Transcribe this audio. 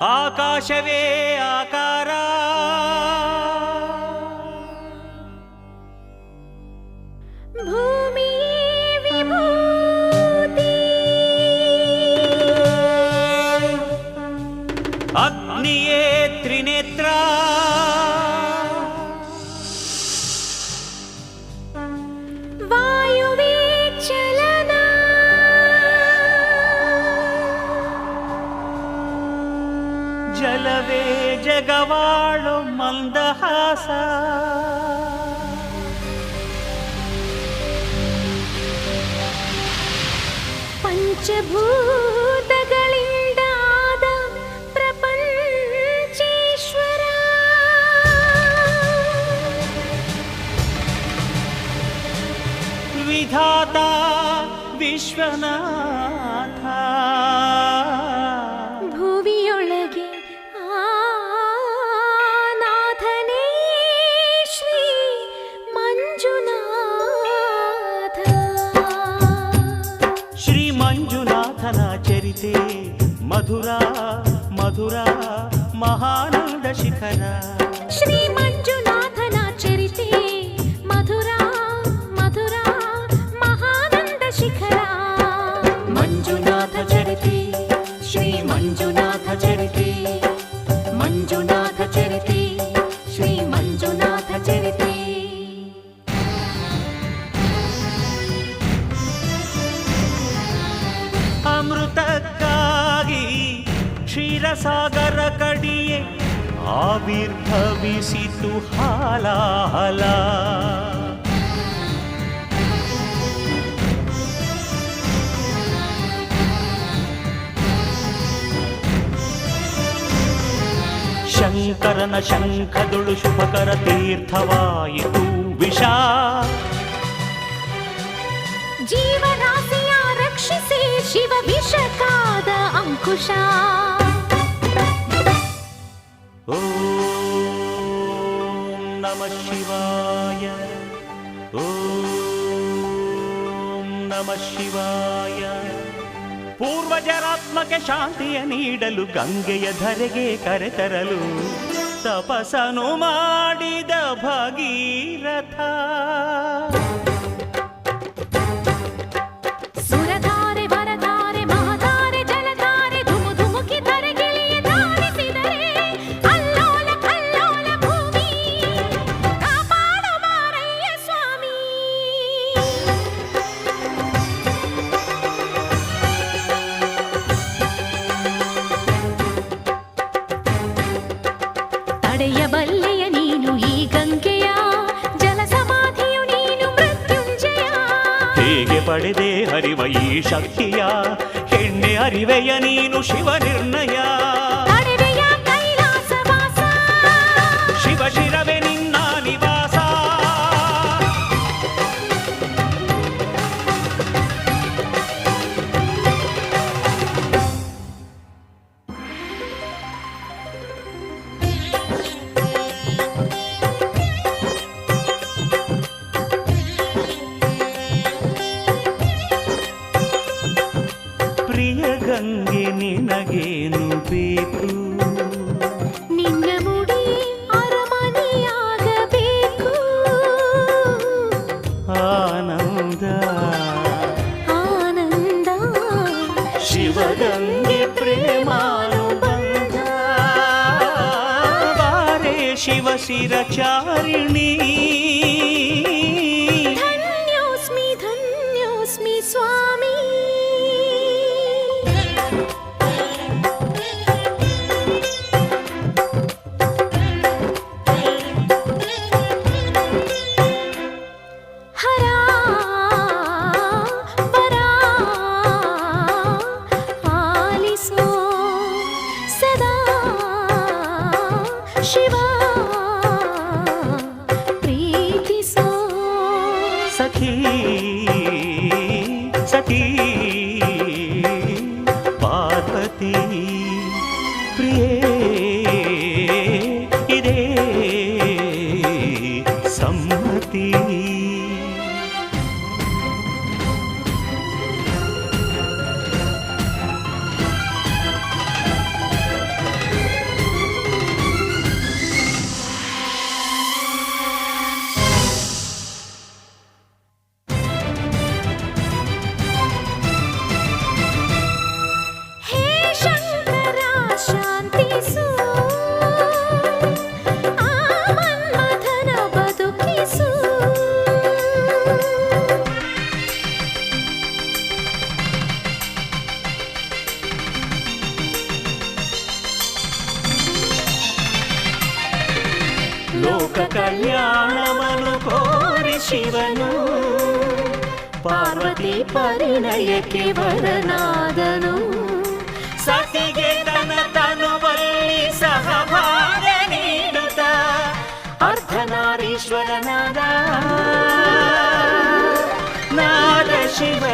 ఆకాశవే ఆకారా. ಮಂದಹಾಸ ಪಂಚಭೂತಗಳಿಂದ ಆದ ಪ್ರಪಂಚೇಶ್ವರ ವಿಧಾತ ವಿಶ್ವನಾಥ చేసి మధురా మధురా మహానంద శిఖరా. శ్రీ మంజునాథన చరితే మధురా ಕ್ಷೀರಸಾಗರ ಕಡಿಯೆ ಆವಿರ್ಭವಿಸಿತು ಹಾಲಾಹಲ ಶಂಕರನ ಶಂಖದುಳು ಶುಭಕರ ತೀರ್ಥವಾಯಿತು ವಿಷ ಜೀವರಾಶಿಯ ರಕ್ಷಿಸಿ ಶಿವ ವಿಷಕಾದ ಅಂಕುಶ ಓಂ ನಮ ಶಿವಾಯ ಓಂ ನಮ ಶಿವಾಯ ಪೂರ್ವಜರಾತ್ಮಕ ಶಾಂತಿಯ ನೀಡಲು ಗಂಗೆಯ ಧರೆಗೆ ಕರೆತರಲು ತಪಸನು ಮಾಡಿದ ಭಗೀರಥ ತಡೆಯಬಲ್ಲೆಯ ನೀನು ಈ ಗಂಗೆಯ ಜಲ ಸಮಾಧಿಯು ನೀನು ಮೃತ್ಯುಂಜಯ ಹೇಗೆ ಪಡೆದೆ ಹರಿವ ಈ ಶಕ್ತಿಯ ಹೆಣ್ಣೆ ಅರಿವೆಯ ನೀನು ಶಿವ ನಿರ್ಣಯ ಗಂಗೆ ನಿನಗೇನು ಬೇಕು? ನಿನ್ನ ಮುಡಿ ಅರಮನೆಯಾಗಬೇಕು. ಆನಂದ. ಆನಂದ. ಶಿವಗಂಗೆ ಪ್ರೇಮಾನುಬಂಧ. ಬಾರೆ ಶಿವ ಸತೀ ಲೋಕ ಕಲ್ಯಾಣವನು ಕೋರಿ ಶಿವನು. ಪಾರ್ವತಿ ಪರಿಣಯಕ್ಕೆ ವರನಾದನು. ಸತಿಗೆ ತನ ತನುವಲ್ಲಿ ಸಹಭಾಗ ನೀಡುತ್ತ ಅರ್ಧನಾರೀಶ್ವರನಾದ. ನಾದ ಶಿವನು